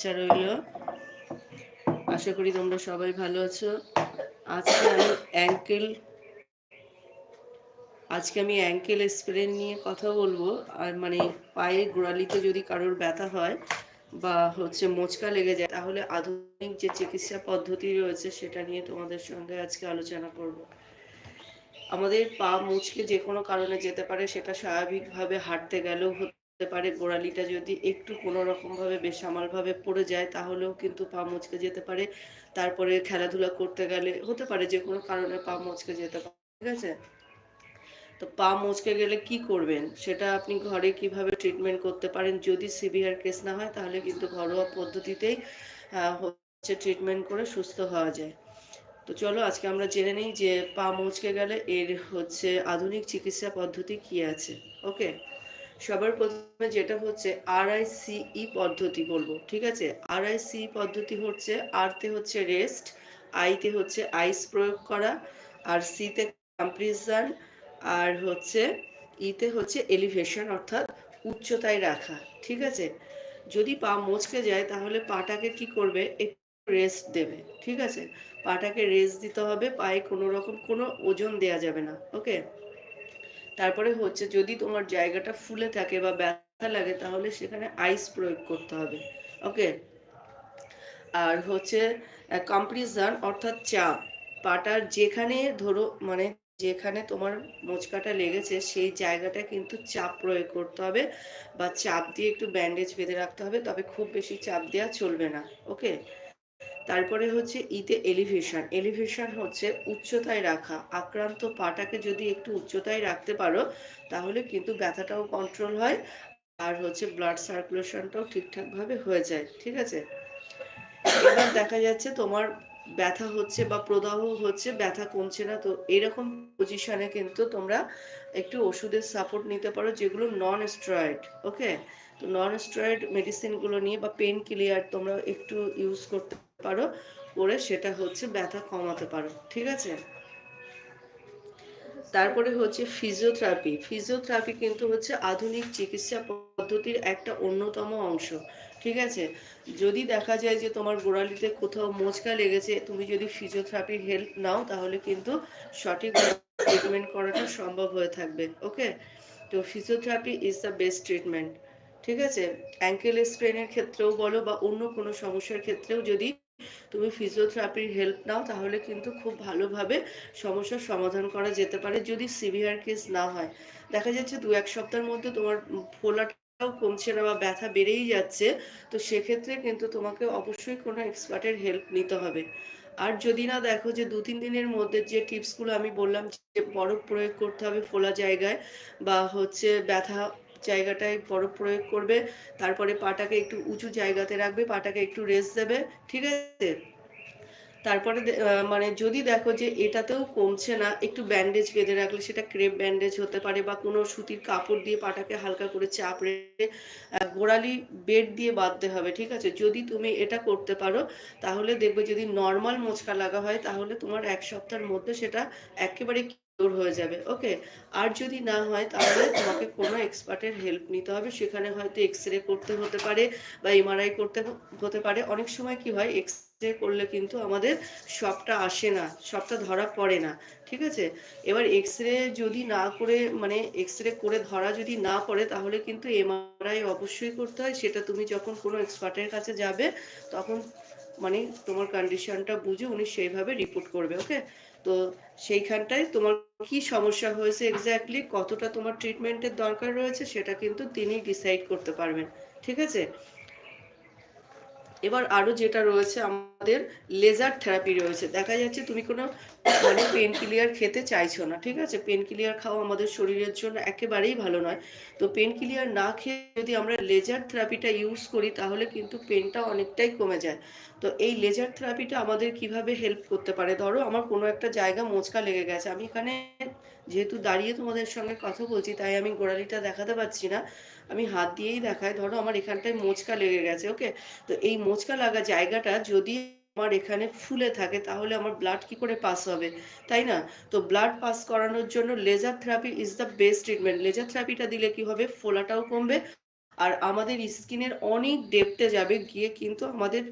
আচ্ছা রইল আশা করি তোমরা সবাই ভালো আছো। আজকে আমি অ্যাঙ্কেল, আজকে আমি অ্যাঙ্কেল স্প্রেন নিয়ে কথা বলব। আর মানে পায়ে গোড়ালিতে যদি কারোর ব্যথা হয় বা হচ্ছে মোচকা লেগে যায়, তাহলে আধুনিক যে চিকিৎসা পদ্ধতি রয়েছে সেটা নিয়ে তোমাদের সঙ্গে আজকে আলোচনা করব। আমাদের পা মুচকে যে কোনো কারণে যেতে পারে, সেটা স্বাভাবিকভাবে হাঁটতে গেলেও পারে, গোড়ালিটা যদি একটু কোনো রকমভাবে বেসামালভাবে পড়ে যায়, তাহলেও কিন্তু পা মচকে যেতে পারে। তারপরে খেলাধুলা করতে গেলে, হতে পারে যে কোনো কারণে পা মচকে যেতে পারে, ঠিক আছে? তো পা মচকে গেলে কি করবেন? সেটা আপনি ঘরে কীভাবে ট্রিটমেন্ট করতে পারেন? যদি সিভিয়ার কেস না হয়, তাহলে কিন্তু ঘরোয়া পদ্ধতিতেই হচ্ছে ট্রিটমেন্ট করে সুস্থ হওয়া যায়। তো চলো, আজকে আমরা জেনে নিই যে পা মচকে গেলে এর হচ্ছে আধুনিক চিকিৎসা পদ্ধতি কি আছে ওকে সবার প্রথমে যেটা হচ্ছে আরআইসিই পদ্ধতি বলব, ঠিক আছে? আরআইসি পদ্ধতি হচ্ছে আরতে হচ্ছে রেস্ট আইতে হচ্ছে আইস প্রয়োগ করা, আর সিতে কম্প্রেশন আর হচ্ছে ইতে হচ্ছে এলিভেশন অর্থাৎ উচ্চতায় রাখা, ঠিক আছে? যদি পা মচকে যায় তাহলে পাটাকে কি করবে? একটু রেস্ট দেবে, ঠিক আছে? পাটাকে রেস্ট দিতে হবে, পায়ে কোনো রকম কোনো ওজন দেয়া যাবে না ওকে তারপরে হচ্ছে যদি তোমার জায়গাটা ফুলে থাকে বা ব্যথা লাগে, তাহলে সেখানে আইস প্রয়োগ করতে হবে। ওকে আর হচ্ছে কম্প্রিজন অর্থাৎ চাপ পাটার যেখানে ধরো মানে যেখানে তোমার মোচকাটা লেগেছে, সেই জায়গাটা কিন্তু চাপ প্রয়োগ করতে হবে বা চাপ দিয়ে একটু ব্যান্ডেজ বেঁধে রাখতে হবে, তবে খুব বেশি চাপ দেওয়া চলবে না। ওকে তারপরে হচ্ছে ইতে এলিভেশন এলিভেশন হচ্ছে উচ্চতায় রাখা। আক্রান্ত পাটাকে যদি একটু উচ্চতায় রাখতে পারো, তাহলে কিন্তু ব্যথাটাও কন্ট্রোল হয় আর হচ্ছে ব্লাড সার্কুলেশনটাও ঠিকঠাকভাবে হয়ে যায়। ঠিক আছে? এবার দেখা যাচ্ছে তোমার ব্যথা হচ্ছে বা প্রদাহ হচ্ছে, ব্যথা কমছে না। তো এরকম পজিশনে কিন্তু তোমরা একটু ওষুধের সাপোর্ট নিতে পারো, যেগুলো নন স্টেরয়েড ওকে তো নন স্টেরয়েড মেডিসিনগুলো নিয়ে বা পেন ক্লিয়ার তোমরা একটু ইউজ করতে পারো করে সেটা হচ্ছে ব্যথা কমাতে পারো, ঠিক আছে? তারপরে হচ্ছে ফিজিওথেরাপি ফিজিওথেরাপি কিন্তু হচ্ছে আধুনিক চিকিৎসা পদ্ধতির একটা অন্যতম অংশ, ঠিক আছে? যদি দেখা যায় যে তোমার গোড়ালিতে কোথাও মোচকা লেগেছে, তুমি যদি ফিজিওথেরাপির হেল্প নাও, তাহলে কিন্তু সঠিক ট্রিটমেন্ট করাটা সম্ভব হয়ে থাকবে ওকে তো physiotherapy is the best treatment ঠিক আছে? অ্যাঙ্কেল স্প্রেনের ক্ষেত্রেও বলো বা অন্য কোনো সমস্যার ক্ষেত্রেও যদি তুমি ফিজিওথেরাপির হেল্প নাও, তাহলে কিন্তু খুব ভালোভাবে সমস্যার সমাধান করা যেতে পারে যদি সিভিয়ার কেস না হয়। দেখা যাচ্ছে দু এক সপ্তাহের মধ্যে তোমার ফোলাটাও কমছে না বা ব্যথা বেড়েই যাচ্ছে, তো সেক্ষেত্রে কিন্তু তোমাকে অবশ্যই কোনো এক্সপার্টের হেল্প নিতে হবে। আর যদি না দেখো যে দু তিন দিনের মধ্যে যে টিপসগুলো আমি বললাম যে বরফ প্রয়োগ করতে হবে ফোলা জায়গায় বা হচ্ছে ব্যথা জায়গাটায় বরফ প্রয়োগ করবে, তারপরে পাটাকে একটু উঁচু জায়গাতে রাখবে, পাটাকে একটু রেস্ট দেবে, ঠিক আছে? তারপরে মানে যদি দেখো যে এটাতেও কমছে না, একটু ব্যান্ডেজ বেঁধে রাখলে সেটা ক্রেপ ব্যান্ডেজ হতে পারে বা কোনো সুতির কাপড় দিয়ে পাটাকে হালকা করে চাপ রেখে গোড়ালি বেড দিয়ে বাঁধতে হবে, ঠিক আছে? যদি তুমি এটা করতে পারো, তাহলে দেখবে যদি নর্মাল মোচকা লাগা হয়, তাহলে তোমার এক সপ্তাহের মধ্যে সেটা একেবারে কিওর হয়ে যাবে। ওকে আর যদি না হয়, তাহলে তোমাকে কোনো এক্সপার্টের হেল্প নিতে হবে। সেখানে হয়তো এক্স রে করতে হতে পারে বা এমআরআই করতে হতে পারে। অনেক সময় কি হয় এক্স রে করলে কিন্তু আমাদের সবটা আসে না, সবটা ধরা পড়ে না। ঠিক আছে? এবার এক্স রে যদি না করে মানে এক্স রে করে ধরা যদি না পড়ে, তাহলে কিন্তু এমআরআই অবশ্যই করতে হয়। সেটা তুমি যখন কোনো এক্সপার্টের কাছে যাবে, তখন মানে তোমার কন্ডিশনটা বুঝে উনি সেইভাবে রিপোর্ট করবে। ওকে তো সেইখানটায় তোমার কি সমস্যা হয়েছে এক্স্যাক্টলি কতটা তোমার ট্রিটমেন্টের দরকার রয়েছে সেটা কিন্তু তিনি ডিসাইড করতে পারবেন। ঠিক আছে? এবার আরও যেটা রয়েছে, আমাদের লেজার থেরাপি রয়েছে। দেখা যাচ্ছে তুমি কোনো মানে পেন কিলিয়ার খেতে চাইছো না, ঠিক আছে? পেন কিলিয়ার খাওয়া আমাদের শরীরের জন্য একেবারেই ভালো নয়। তো পেন কিলিয়ার না খেয়ে যদি আমরা লেজার থেরাপিটা ইউজ করি, তাহলে কিন্তু পেনটা অনেকটাই কমে যায়। তো এই লেজার থেরাপিটা আমাদের কীভাবে হেল্প করতে পারে? ধরো, আমার কোনো একটা জায়গা মোচকা লেগে গেছে, আমি এখানে যেহেতু দাঁড়িয়ে তোমাদের সঙ্গে কথা বলছি, তাই আমি গোড়ালিটা দেখাতে পারছি না। আমি হাত দিয়েই দেখাই। ধরো আমার এখানটায় মোচকা লেগে গেছে, ওকে? তো এই মোচকা লাগা জায়গাটা যদি আমার এখানে ফুলে থাকে, তাহলে আমার ব্লাড কি করে পাস হবে? তাই না? তো ব্লাড পাস করানোর জন্য laser therapy is the best treatment laser থেরাপিটা দিলে কি হবে? ফোলাটাও কমবে। আর আমাদের স্কিনের অনেক ডেপতে যাবে। গিয়ে কিন্তু আমাদের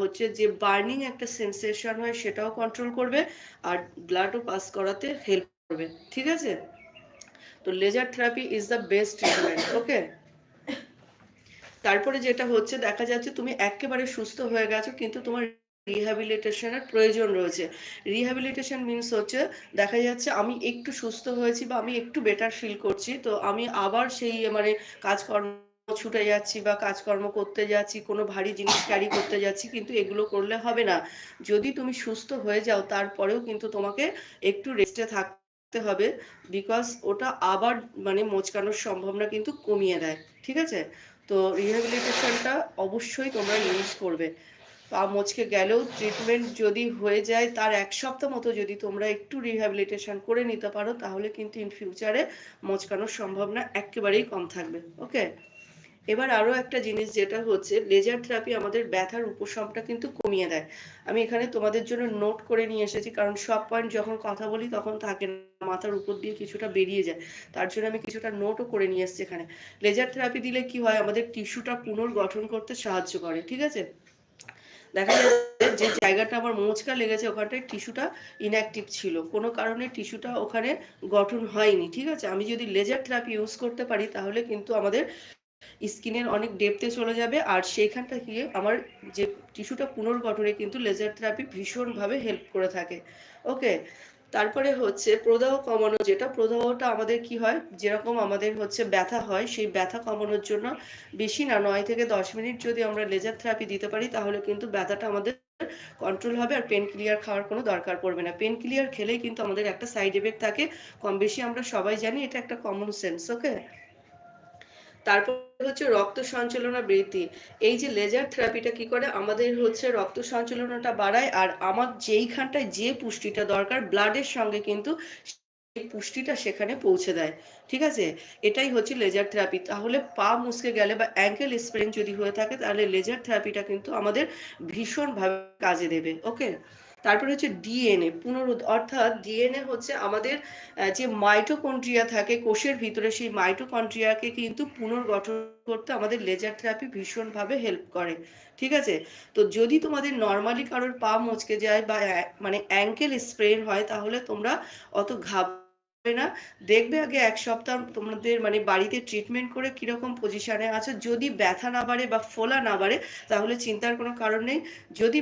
হচ্ছে যে বার্নিং একটা সেন্সেশন হয়, সেটাও কন্ট্রোল করবে। আর ব্লাডও পাস করাতে হেল্প করবে, ঠিক আছে? তো laser therapy is the best treatment okay তারপরে যেটা হচ্ছে, দেখা যাচ্ছে তুমি একেবারে সুস্থ হয়ে গেছো, কিন্তু তোমার রিহ্যাবিলিটেশনের প্রয়োজন রয়েছে। রিহ্যাবিলিটেশন মিনস হচ্ছে, দেখা যাচ্ছে আমি একটু সুস্থ হয়েছি বা আমি একটু বেটার ফিল করছি, তো আমি আবার সেই মানে কাজকর্ম ছুটে যাচ্ছি বা কাজকর্ম করতে যাচ্ছি, কোনো ভারী জিনিস ক্যারি করতে যাচ্ছি, কিন্তু এগুলো করলে হবে না। যদি তুমি সুস্থ হয়ে যাও, তারপরেও কিন্তু তোমাকে একটু রেস্টে থাকতে হবে বিকজ ওটা আবার মানে মোচকানোর সম্ভাবনা কিন্তু কমিয়ে দেয়, ঠিক আছে? তো রিহ্যাবিলিটেশনটা অবশ্যই তোমরা ইউজ করবে। পা মোচকে গেলেও ট্রিটমেন্ট যদি হয়ে যায়, তার এক সপ্তাহ মতো যদি তোমরা একটু রিহ্যাবিলিটেশন করে নিতে পারো, তাহলে কিন্তু ইন ফিউচারে মোচকানোর সম্ভাবনা একেবারেই কম থাকবে ওকে এবার আরও একটা জিনিস যেটা হচ্ছে লেজার থেরাপি আমাদের ব্যথার উপশমটা কিন্তু কমিয়ে দেয়। আমি এখানে তোমাদের জন্য নোট করে নিয়ে এসেছি, কারণ সব পয়েন্ট যখন কথা বলি তখন থাকে না, মাথার উপর দিয়ে কিছুটা বেরিয়ে যায়। তার জন্য আমি কিছুটা নোটও করে নিয়ে এসেছি এখানে। লেজার থেরাপি দিলে কি হয়, আমাদের টিস্যুটা পুনর্গঠন করতে সাহায্য করে, ঠিক আছে? দেখা যাচ্ছে যে জায়গাটা আমার মোচকা লেগেছে, ওখানটায় টিস্যুটা ইনঅ্যাক্টিভ ছিল। কোনো কারণে টিস্যুটা ওখানে গঠন হয়নি, ঠিক আছে? আমি যদি লেজার থেরাপি ইউজ করতে পারি, তাহলে কিন্তু আমাদের স্কিনের অনেক ডেপতে চলে যাবে, আর সেইখানটা গিয়ে আমার যে টিস্যুটা পুনর্গঠনে কিন্তু লেজার থেরাপি ভীষণভাবে হেল্প করে থাকে। ওকে তারপরে হচ্ছে প্রদাহ কমানো, যেটা প্রদাহটা আমাদের কি হয়? যেরকম আমাদের হচ্ছে ব্যথা হয়, সেই ব্যথা কমানোর জন্য বেশি না, নয় থেকে দশ মিনিট যদি আমরা লেজার থেরাপি দিতে পারি, তাহলে কিন্তু ব্যথাটা আমাদের কন্ট্রোল হবে, আর পেন ক্লিয়ার খাওয়ার কোনো দরকার পড়বে না। পেন ক্লিয়ার খেলেই কিন্তু আমাদের একটা সাইড এফেক্ট থাকে, কম বেশি আমরা সবাই জানি, এটা একটা কমন সেন্স ওকে তারপর হচ্ছে রক্ত সঞ্চালনা বৃদ্ধি। এই যে লেজার থেরাপিটা কি করে? আমাদের হচ্ছে রক্ত সঞ্চালনাটা বাড়ায় আর আমার যেইখানটায় যে পুষ্টিটা দরকার ব্লাডের সঙ্গে কিন্তু পুষ্টিটা সেখানে পৌঁছে দেয়। ঠিক আছে? এটাই হচ্ছে লেজার থেরাপি তাহলে পা মুসকে গেলে বা অ্যাঙ্কেল স্প্রেন যদি হয়ে থাকে, তাহলে লেজার থেরাপিটা কিন্তু আমাদের ভীষণভাবে কাজে দেবে। ওকে তারপরে হচ্ছে ডিএনএ পুনরুদ, অর্থাৎ ডিএনএ হচ্ছে আমাদের যে মাইটোকন্ড্রিয়া থাকে, কোষের ভিতরে সেই মাইটোকন্ড্রিয়াকে কিন্তু পুনর্গঠন করতে আমাদের লেজার থেরাপি ভীষণভাবে হেল্প করে, ঠিক আছে? তো যদি তোমাদের নর্মালি কারোর পা মচকে যায় বা মানে অ্যাঙ্কেল স্প্রেন হয়, তাহলে তোমরা অত ঘাব না। দেখবে আগে এক সপ্তাহ তোমাদের মানে বাড়িতে ট্রিটমেন্ট করে কীরকম পজিশনে আছো। যদি ব্যথা না বাড়ে বা ফোলা না বাড়ে, তাহলে চিন্তার কোনো কারণ নেই। যদি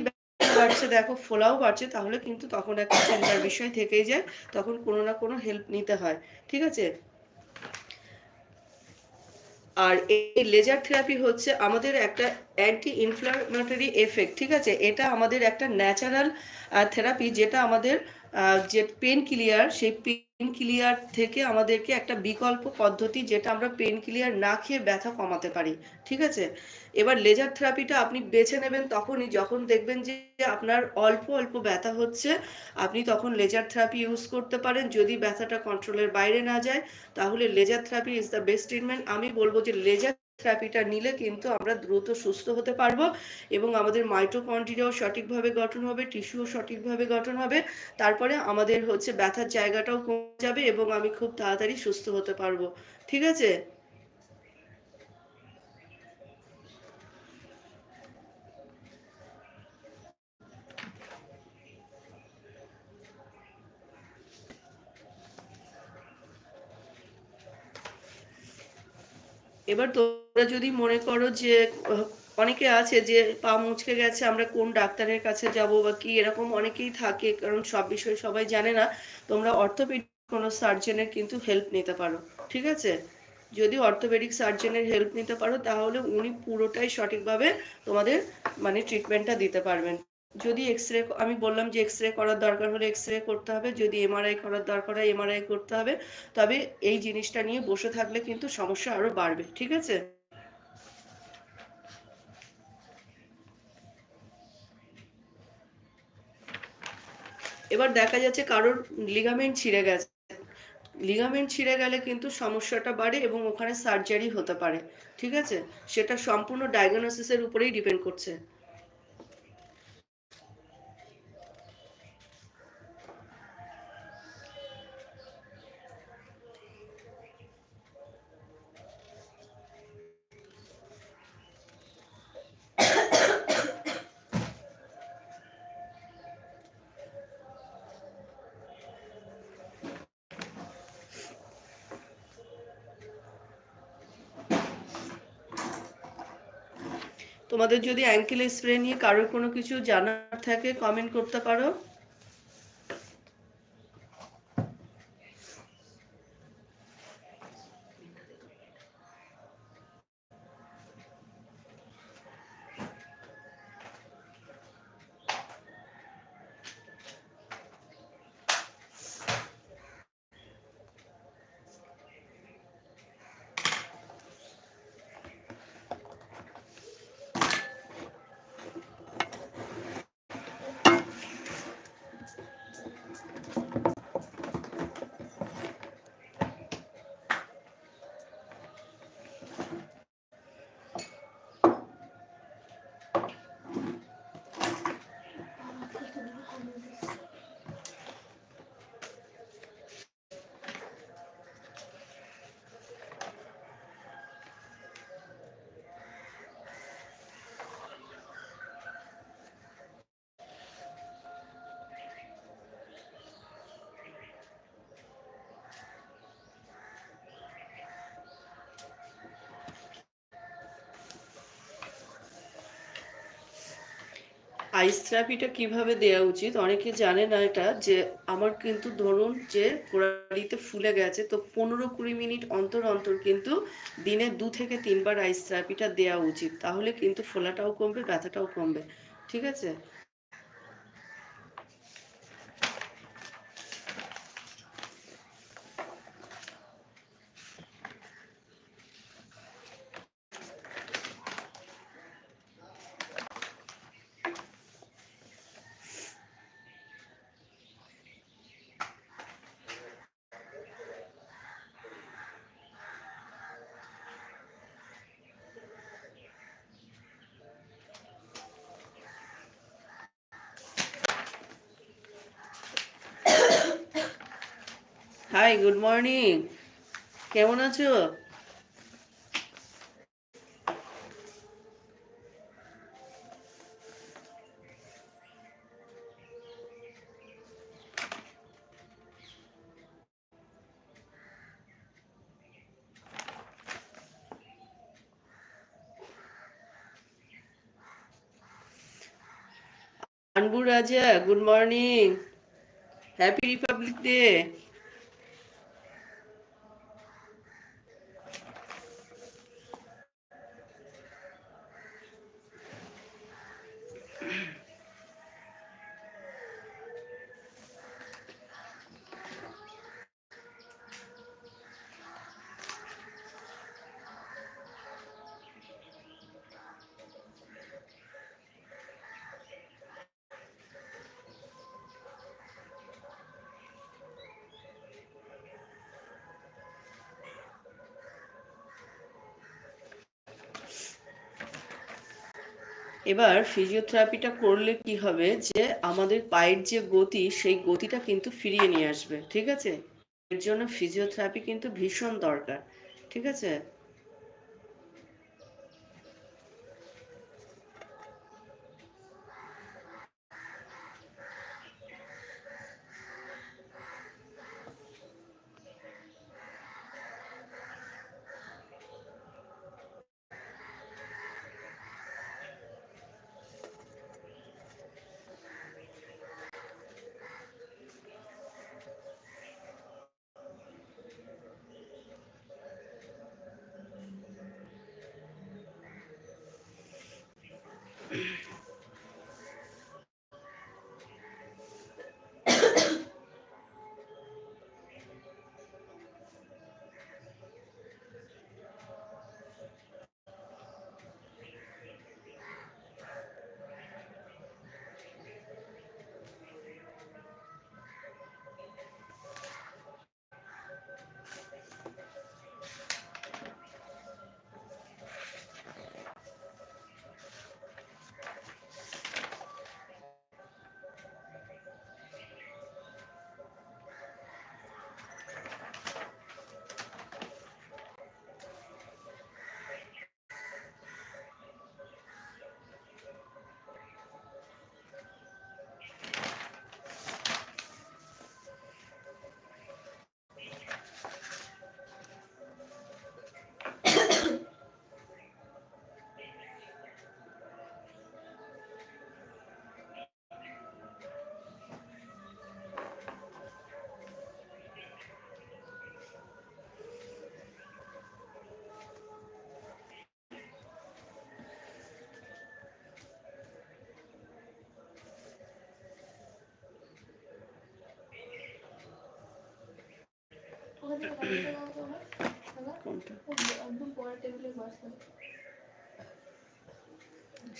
বাড়ছে, দেখো, ফোলাও বাড়ছে, তাহলে কিন্তু তখন একটা চিন্তার বিষয় থেকেই যায়, তখন কোনো না কোনো হেল্প নিতে হয়, ঠিক আছে? আর এই লেজার থেরাপি হচ্ছে আমাদের একটা অ্যান্টি ইনফ্লামেটরি এফেক্ট ঠিক আছে? এটা আমাদের একটা ন্যাচারাল থেরাপি যেটা আমাদের যে পেন ক্লিয়ার সেই পেন ক্লিয়ার থেকে আমাদেরকে একটা বিকল্প পদ্ধতি যেটা আমরা পেন ক্লিয়ার না খেয়ে ব্যথা কমাতে পারি, ঠিক আছে? এবার লেজার থেরাপিটা আপনি বেছে নেবেন তখনই, যখন দেখবেন যে আপনার অল্প অল্প ব্যথা হচ্ছে, আপনি তখন লেজার থেরাপি ইউজ করতে পারেন। যদি ব্যথাটা কন্ট্রোলের বাইরে না যায়, তাহলে laser therapy is the best treatment আমি বলব যে লেজার থেরাপিটা নিলে কিন্তু আমরা দ্রুত সুস্থ হতে পারব এবং আমাদের মাইটোকন্ড্রিয়াও সঠিকভাবে গঠন হবে টিস্যুও সঠিকভাবে গঠন হবে, তারপরে আমাদের হচ্ছে ব্যথার জায়গাটাও কমে যাবে এবং আমি খুব তাড়াতাড়ি সুস্থ হতে পারব। ঠিক আছে? এবার তোমরা যদি মনে করো যে, অনেকে আছে যে পা মুচকে গেছে, আমরা কোন ডাক্তারের কাছে যাব বা কি, এরকম অনেকেই থাকে, কারণ সব বিষয়ে সবাই জানে না। তোমরা অর্থোপেডিক কোনো সার্জনের কিন্তু হেল্প নিতে পারো, ঠিক আছে? যদি অর্থোপেডিক সার্জনের হেল্প নিতে পারো, তাহলে উনি পুরোটাই সঠিকভাবে তোমাদের মানে ট্রিটমেন্টটা দিতে পারবেন। যদি এক্স রে আমি বললাম যে এক্স রে করার দরকার হলে এক্স রে করতে হবে, যদি এমআরআই করার দরকার হয় এমআরআই করতে হবে, তবে এই জিনিসটা নিয়ে বসে থাকলে কিন্তু সমস্যা আরও বাড়বে, ঠিক আছে? এবার দেখা যাচ্ছে কারোর লিগামেন্ট ছিঁড়ে গেছে। লিগামেন্ট ছিঁড়ে গেলে কিন্তু সমস্যাটা বাড়ে এবং ওখানে সার্জারি হতে পারে, ঠিক আছে? সেটা সম্পূর্ণ ডায়াগনোসিসের উপরেই ডিপেন্ড করছে। তোমাদের যদি অ্যাঙ্কেল স্প্রে নিয়ে কারোর কোনো কিছু জানার থাকে কমেন্ট করতে পারো। আইস থেরাপিটা কীভাবে দেওয়া উচিত? অনেকে জানে না এটা, যে আমার কিন্তু ধরুন যে গোড়ালিতে ফুলে গেছে, তো পনেরো কুড়ি মিনিট অন্তর অন্তর কিন্তু দিনে দু থেকে তিনবার আইস থেরাপিটা দেওয়া উচিত। তাহলে কিন্তু ফোলাটাও কমবে, ব্যথাটাও কমবে। ঠিক আছে? হাই গুড মর্নিং কেমন আছো? Anbu Raja good morning happy republic day এবার ফিজিওথেরাপিটা করলে কি হবে যে, আমাদের পায়ের যে গতি, সেই গতিটা কিন্তু ফিরিয়ে নিয়ে আসবে, ঠিক আছে? এর জন্য ফিজিওথেরাপি কিন্তু ভীষণ দরকার, ঠিক আছে?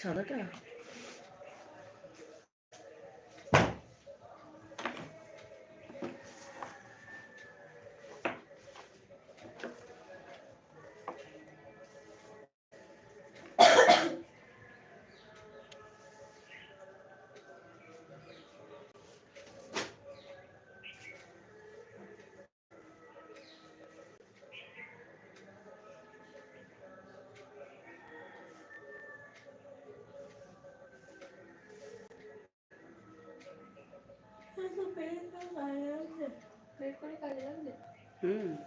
সাদাটা? हम्म।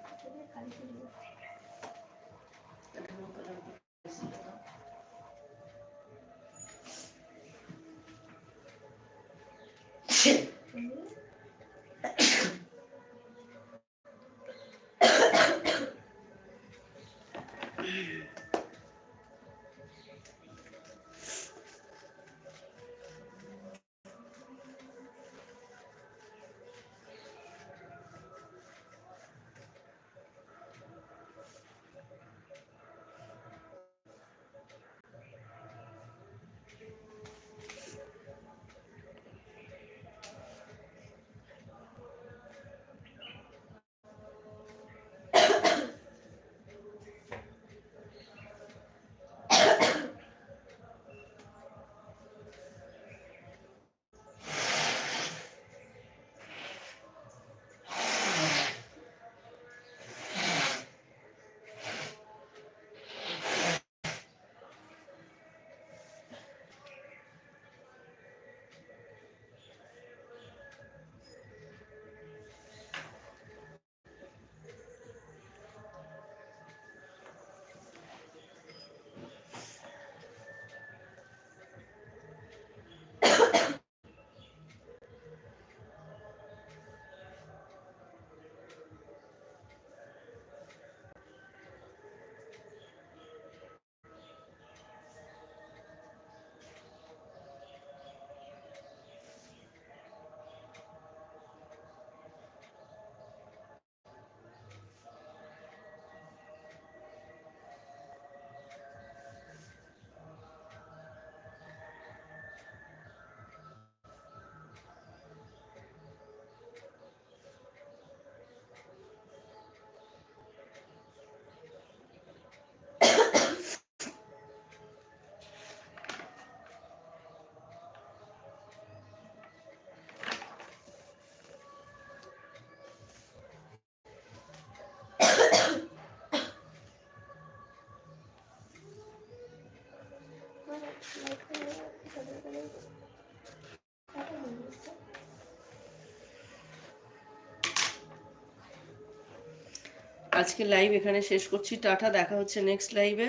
আজকে লাইভ এখানে শেষ করছি। টাটা, দেখা হচ্ছে নেক্সট লাইভে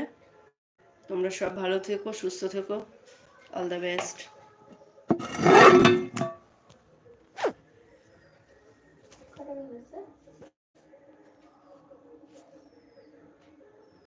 তোমরা সব ভালো থেকো, সুস্থ থেকো। All the best